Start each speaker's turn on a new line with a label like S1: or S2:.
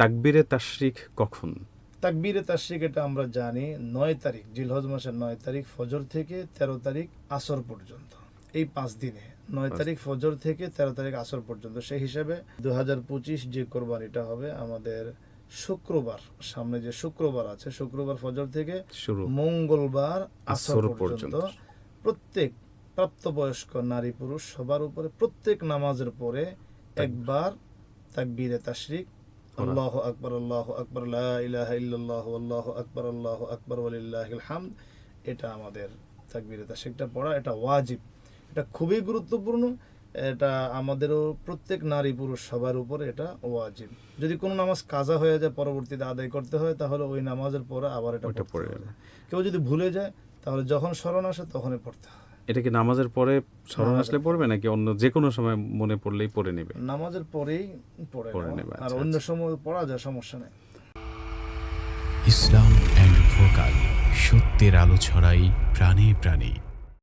S1: তাকবিরে তাশরিক কখন?
S2: তাকবিরে তাশরিক এটা আমরা জানি নয় তারিখ জিলহজ মাসের নয় তারিখ ফজর থেকে তেরো তারিখ আসর পর্যন্ত। এই পাঁচ দিনে নয় তারিখ ফজর থেকে তেরো তারিখ আসর পর্যন্ত। সেই হিসাবে দু হাজার পঁচিশ যে কোরবানিটা হবে আমাদের শুক্রবার সামনে যে শুক্রবার আছে শুক্রবার ফজর থেকে মঙ্গলবার আসর পর্যন্ত। প্রত্যেক প্রাপ্তবয়স্ক নারী পুরুষ সবার উপরে প্রত্যেক নামাজের পরে একবার তাকবীরে তাশরিক আল্লাহ আকবর আল্লাহ আকবর লা ইলাহা আল্লাহ আকবর আল্লাহ আকবর হামদ। এটা আমাদের তাকবীরে তাশরিকটা পড়া এটা ওয়াজিব। এটা খুবই গুরুত্বপূর্ণ। এটা আমাদেরও প্রত্যেক নারী পুরুষ সবার উপরে এটা ওয়াজিব। যদি কোনো নামাজ কাজা হয়ে যায় পরবর্তীতে আদায় করতে হয় তাহলে ওই নামাজের পরে আবার এটা পড়তে
S1: পড়ে
S2: হবে। কেউ যদি ভুলে যায় তাহলে যখন স্মরণ আসে তখনই পড়তে হয়।
S1: এটা কি নামাজের পরে স্মরণ আসলে পড়বে নাকি অন্য যে কোনো সময় মনে পড়লেই পড়ে নেবে?
S2: নামাজের পরেই পড়ে
S1: নেবে,
S2: আর
S1: আচ্ছা,
S2: অন্য
S1: আচ্ছা।
S2: সময় পড়া যায় সমস্যা নেই।
S3: ইসলাম অ্যান্ড ভোকাল সত্যের আলো ছড়াই প্রাণে প্রাণে।